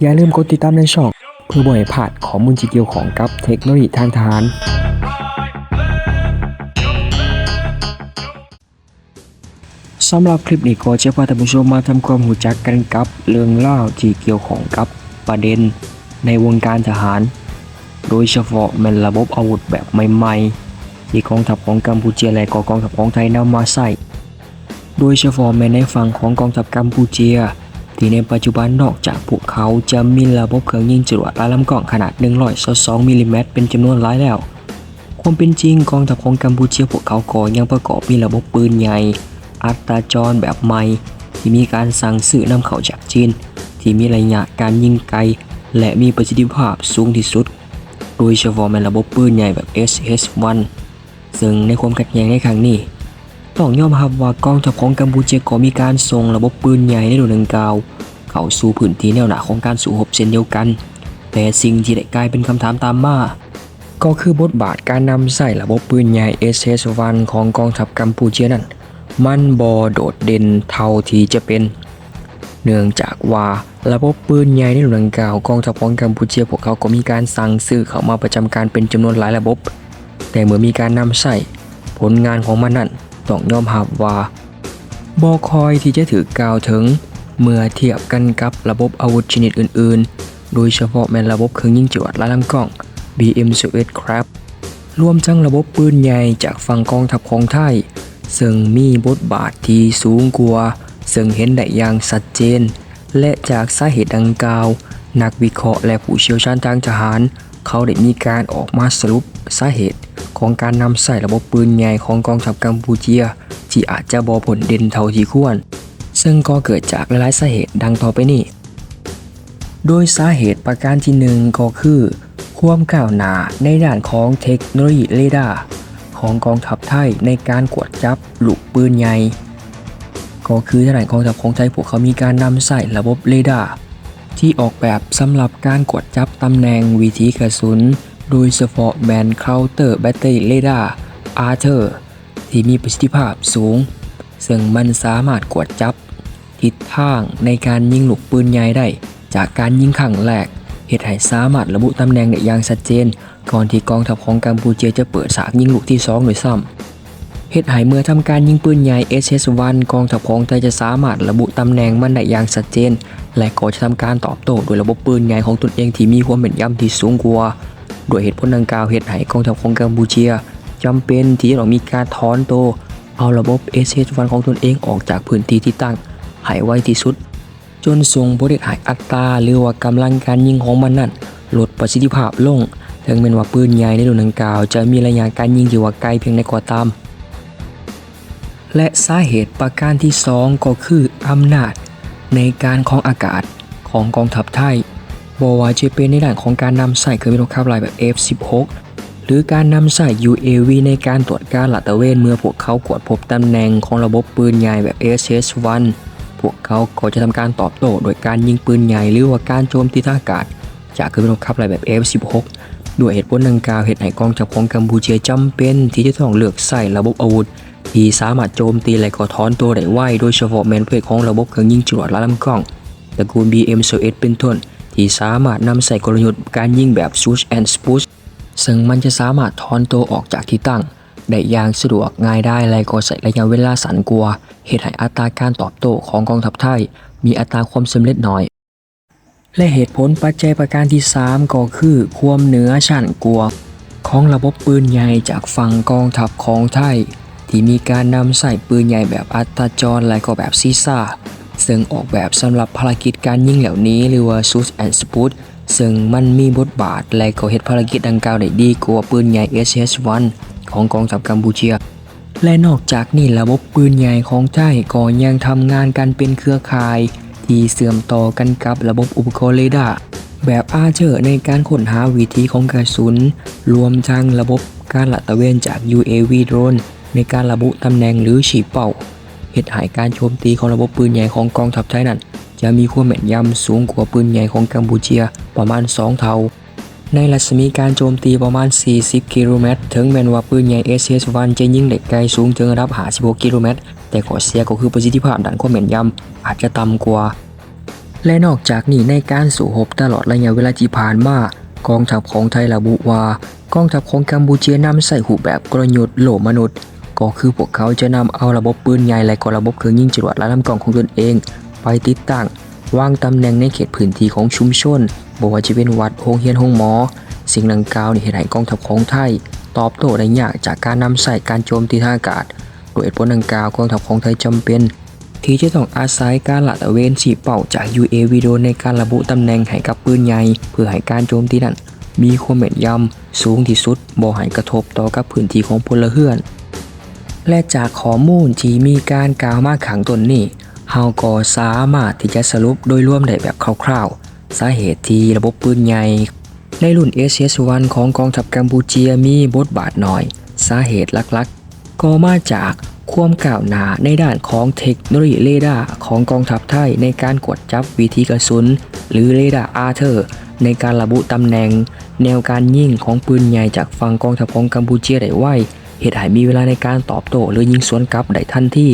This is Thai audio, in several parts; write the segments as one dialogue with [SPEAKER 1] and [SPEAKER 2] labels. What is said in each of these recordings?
[SPEAKER 1] อย่าลืมกดติดตามในช่อง เพื่อบ่ให้พลาดข้อมูลที่เกี่ยวของกับเทคโนโลยีทางทหารสำหรับคลิปนี้ก็จะพาท่านผู้ชมมาทำความรู้จักกันกับเรื่องเล่าที่เกี่ยวของกับประเด็นในวงการทหาร โดยเฉพาะแมนระบบอาวุธแบบใหม่ๆ ที่กองทัพของกัมพูชาและก็กองทัพของไทยนำมาใส่ โดยเฉพาะแม้ในฝั่งของกองทัพกัมพูชา ที่ในปัจจุบันนอกจากพวกเขาจะมีระบบเครื่องยิงจรวดลายลำกล้องขนาด122มิลลิเมตรเป็นจำนวนหลายแล้ว ความเป็นจริงกองทัพของกัมพูชาพวกเขาก็ยังประกอบมีระบบปืนใหญ่ อัตราจรแบบใหม่ ที่มีการสั่งซื้อนำเข้าจากจีน ที่มีระยะการยิงไกล และมีประสิทธิภาพสูงที่สุด โดยเฉพาะในระบบปืนใหญ่แบบ SS1 ซึ่งในความขัดแย้งในครั้งนี้ ต้องยอมรับว่ากองทัพของกัมพูชาก็มีการส่งระบบปืนใหญ่ในรุ่นดังกล่าว เข้าสู่พื้นที่แนวหน้าของการสู้รบเช่นเดียวกัน แต่สิ่งที่ได้กลายเป็นคำถามตามมาก็คือบทบาทการนำใส่ระบบปืนใหญ่ SS1 ของกองทัพกัมพูชานั้น มันบอโดดเด่นเท่าที่จะเป็น เนื่องจากว่าระบบปืนใหญ่ในหลวงดังกล่าวกองทัพของกัมพูชาพวกเขาก็มีการสั่งซื้อเข้ามาประจำการเป็นจำนวนหลายระบบ แต่เมื่อมีการนำใส่ผลงานของมันนั้น ต้องยอมรับว่าบอคอยที่จะถือกล่าวถึง เมื่อเทียบกันกับระบบอาวุธชนิดอื่นๆ โดยเฉพาะแม่นระบบเครื่องยิงจรวดและลำกล้อง BM11 ครับ รวมทั้งระบบปืนใหญ่จากฝั่งกองทัพของไทย ซึ่งมีบทบาทที่สูงกว่า ซึ่งเห็นได้อย่างชัดเจน และจากสาเหตุดังกล่าว นักวิเคราะห์และผู้เชี่ยวชาญทางทหาร เขาได้มีการออกมาสรุปสาเหตุ ของการนำใส่ระบบปืนใหญ่ของกองทัพกัมพูชาที่อาจจะบอผลเด่นเท่าที่ควร ซึ่งก็เกิดจากหลายสาเหตุดังต่อไปนี้ โดยสาเหตุประการที่หนึ่งก็คือ ความก้าวหน้าในด้านของเทคโนโลยีเรดาร์ของกองทัพไทยในการกวดจับลูกปืนใหญ่ก็คือทหารกองทัพของไทยพวกเขามีการนำใส่ระบบเรดาร์ที่ออกแบบสำหรับการกวดจับตำแหน่งวิธีกระสุน โดยเฉพาะแบนเคาน์เตอร์แบตเตอรี่เรดาร์อาร์เธอร์ที่มีประสิทธิภาพสูง ซึ่งมันสามารถกวดจับ ทิศทางในการยิงลูกปืนใหญ่ได้ จากการยิงครั้งแรกเหตุให้สามารถระบุตำแหน่งได้อย่างชัดเจน ก่อนที่กองทัพของกัมพูชาจะเปิดฉากยิงลูกที่2โดยซ้ำเหตุให้เมื่อทำการยิงปืนใหญ่ SS1 กองทัพของไทยจะสามารถระบุตำแหน่งมันได้อย่างชัดเจน และก็จะทำการตอบโต้โดยระบบปืนใหญ่ของตนเองที่มีความแม่นยำที่สูงกว่า โดยเหตุผลดังกล่าวเหตุให้กองทัพของกัมพูชาจำเป็นที่จะต้องมีการถอนตัวเอาระบบ SS1 ของตนเองออกจากพื้นที่ที่ตั้งให้ไวที่สุด จนส่งผลให้อัตราหรือว่ากำลังการยิงของมันนั้นลดประสิทธิภาพลงถึงแม้ว่าปืนใหญ่ในรุ่นดังกล่าว จะมีระยะการยิงที่ว่าไกลเพียงใดก็ตาม และสาเหตุประการที่ 2 ก็คืออำนาจในการของอากาศของกองทัพไทย บ่ว่าจะเป็นในด้านของการนำใส่เครื่องบินรบขับลายแบบ F16 หรือการนำใส่ UAV ในการตรวจการลาดตระเวนเมื่อพวกเขากวดพบตำแหน่งของระบบปืนใหญ่แบบ SS1 พวกเขาก็จะทำการตอบโต้โดยการยิงปืนใหญ่หรือว่าการโจมตีทางอากาศ จากเครื่องบินรบขับลายแบบ F16 ด้วยเหตุผลดังกล่าวเหตุให้กองทัพของกัมพูชาจำเป็นที่จะต้องเลือกใส่ระบบอาวุธที่สามารถโจมตีและก็ถอนตัวได้ไวโดยเฉพาะแมนเพลของระบบเครื่องยิงจรวดและลำกล้องตระกูล BM21 เป็นต้น ที่สามารถนำใส่กลยุทธ์การยิงแบบ Shoot and Push ซึ่งมันจะสามารถถอนตัวออกจากที่ตั้ง ได้อย่างสะดวกง่ายได้และก็ใช้ระยะเวลาสั้นกว่าเหตุให้อัตราการตอบโต้ของกองทัพไทย มีอัตราความสำเร็จน้อย และเหตุผลปัจจัยประการที่ 3 ก็คือความเหนือชั้นกว่าของระบบปืนใหญ่จากฝั่งกองทัพของไทย ที่มีการนำใส่ปืนใหญ่แบบอัตราจรและก็แบบซีซ่า ซึ่งออกแบบสำหรับภารกิจการยิงเหล่านี้หรือว่า Shoot and Shoot ซึ่งมันมีบทบาทและก็เฮ็ดภารกิจดังกล่าวได้ดีกว่าปืนใหญ่ SS1 ของกองทัพกัมพูชาและนอกจากนี้ระบบปืนใหญ่ของไทยก็ยังทำงานกันเป็นเครือข่าย ที่เสื่อมต่อกันกับระบบอุปกรณ์เรดาร์แบบอาเจอร์ในการค้นหาวิธีของกระสุน รวมทั้งระบบการลาตะเวนจาก UAV โดรนในการระบุตำแหน่งหรือฉีเป้า เหตุหายการโจมตีของระบบปืนใหญ่ของกองทัพไทยนั้น จะมีความแม่นยำสูงกว่าปืนใหญ่ของกัมพูชาประมาณ 2 เท่า ในรัศมีการโจมตีประมาณ 40 กิโลเมตร ถึงแม้ว่าปืนใหญ่ SS1 จะยิงได้ไกลสูงถึงระดับ56กิโลเมตร แต่ข้อเสียก็คือประสิทธิภาพด้านความแม่นยำอาจจะต่ำกว่า และนอกจากนี้ในการสู้รบตลอดระยะเวลาที่ผ่านมากองทัพของไทยระบุว่ากองทัพของกัมพูเชียนำใส่หูแบบกลยุทธ์โหลมนุษย์ ก็คือพวกเขาจะนำเอาระบบปืนใหญ่และก็ระบบเครื่องยิงจรวดและลำกล้องของตนเอง ไปติดตั้งวางตำแหน่งในเขตพื้นที่ของชุมชนบ่ว่าจะเป็นวัดโรงเรียนโรงหมอ สิ่งดังกล่าวนี่เห็นให้กองทัพของไทย ตอบโต้ได้ยากจากการนำใส่การโจมตีทางอากาศโดยเหตุผลดังกล่าวกองทัพของไทยจำเป็น ที่จะต้องอาศัยการลาดตเวนฉีเป่าจาก UAV โดรนในการระบุตำแหน่งให้กับปืนใหญ่เพื่อให้การโจมตีนั้นมีความแม่นยำสูงที่สุดบ่ให้กระทบต่อกับพื้นที่ของพลเรือน และจากข้อมูลที่มีการกล่าวมาขังตนนี้เฮาก็สามารถที่จะสรุปโดยรวมได้แบบคร่าวๆ สาเหตุที่ระบบปืนใหญ่ ในรุ่น SS1 ของกองทัพกัมพูเชียมีบทบาทน้อย สาเหตุหลักๆ ก็มาจากความก้าวหน้าในด้านของเทคโนโลยีเรดาร์ของกองทัพไทยในการกดจับวิธีกระสุน หรือเรดาร์อาร์เธอร์ ในการระบุตำแหน่ง แนวการยิงของปืนใหญ่จากฝั่งกองทัพของกัมพูเชียได้ไว เหตุให้มีเวลาในการตอบโต้หรือยิงสวนกลับได้ทันที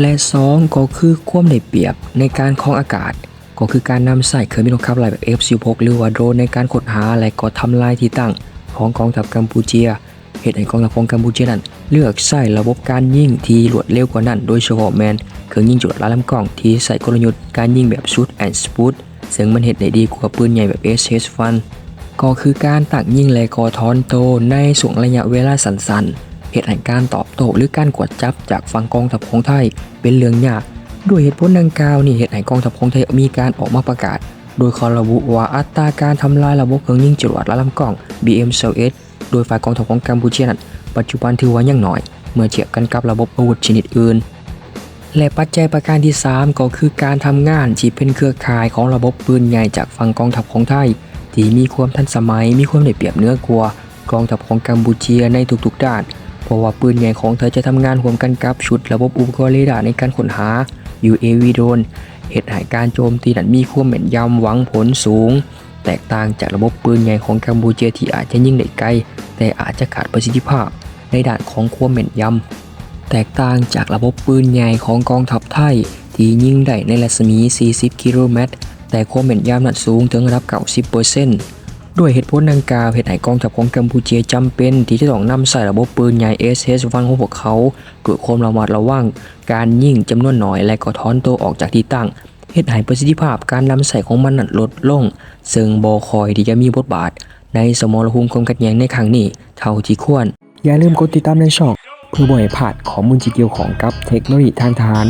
[SPEAKER 1] และสองก็คือควมได้เปรียบในการครองอากาศ ก็คือการนำใส่เครื่องบินรบขับไล่แบบ F-16 หรือว่าโดรนในการค้นหาและก็ทำลายที่ตั้งของกองทัพกัมพูเชียเหตุให้กองทัพของกัมพูเชียนั้น เลือกใช้ระบบการยิงที่รวดเร็วกว่านั้น โดยเฉพาะแมนเครื่องยิงจรวดลาลำกล้องที่ใส่กลยุทธ์การยิงแบบชุดแอนด์สปูดซึ่งมันเหตุได้ดีกว่าปืนใหญ่แบบ SS1 ก็คือการตักยิงและกอทอนโตในส่วงระยะเวลาสั้นๆเหตุให้การตอบโต้หรือการกดจับจากฝั่งกองทัพของไทยเป็นเรื่องยาก ด้วยเหตุผลดังกล่าวนี่เหตุให้กองทัพของไทยมีการออกมาประกาศ โดยเขาระบุว่าอัตราการทำลายระบบเครื่องยิงจรวดและลำกล้อง BM-21 โดยฝ่ายกองทัพของกัมพูชีนั้นปัจจุบันถือว่ายังน้อย เมื่อเทียบกันกับระบบอาวุธชนิดอื่นและปัจจัยประการที่ 3 ก็คือการทำงานที่เป็นเครือข่ายของระบบปืนใหญ่จากฝั่งกองทัพของไทย ที่มีความทันสมัยมีความได้เปรียบเนื้อกว่ากองทัพของกัมพูเชียในทุกๆด้าน เพราะว่าปืนใหญ่ของเธอจะทำงานร่วมกันกับชุดระบบอุปกรณ์เรดาร์ในการค้นหา UAV โดนเหตุให้การโจมตีนั้นมีความแม่นยำหวังผลสูง แตกต่างจากระบบปืนใหญ่ของกัมพูเชียที่อาจจะยิงได้ไกล แต่อาจจะขาดประสิทธิภาพในด้านของความแม่นยำแตกต่างจากระบบปืนใหญ่ของกองทัพไทยที่ยิงได้ในรัศมี 40 กิโลเมตร แต่ความแม่นยำนั้นสูงถึงระดับ90%ด้วยเหตุผลดังกล่าวเหตุให้กองทัพของกัมพูเชียจำเป็น ที่จะต้องนำใส่ระบบปืนใหญ่ SS1 ของพวกเขาด้วยความระมัดระวัง การยิงจำนวนน้อยและก็ถอนตัวออกจากที่ตั้งเหตุให้ประสิทธิภาพการนำใส่ของมันนั้นลดลง ซึ่งบอคอยที่จะมีบทบาท ในสมรภูมิความขัดแย้งในครั้งนี้ เท่าที่ควร อย่าลืมกดติดตามในช่องเพื่อบ่ให้พลาดข้อมูลที่เกี่ยวของกับเทคโนโลยีทางทหาร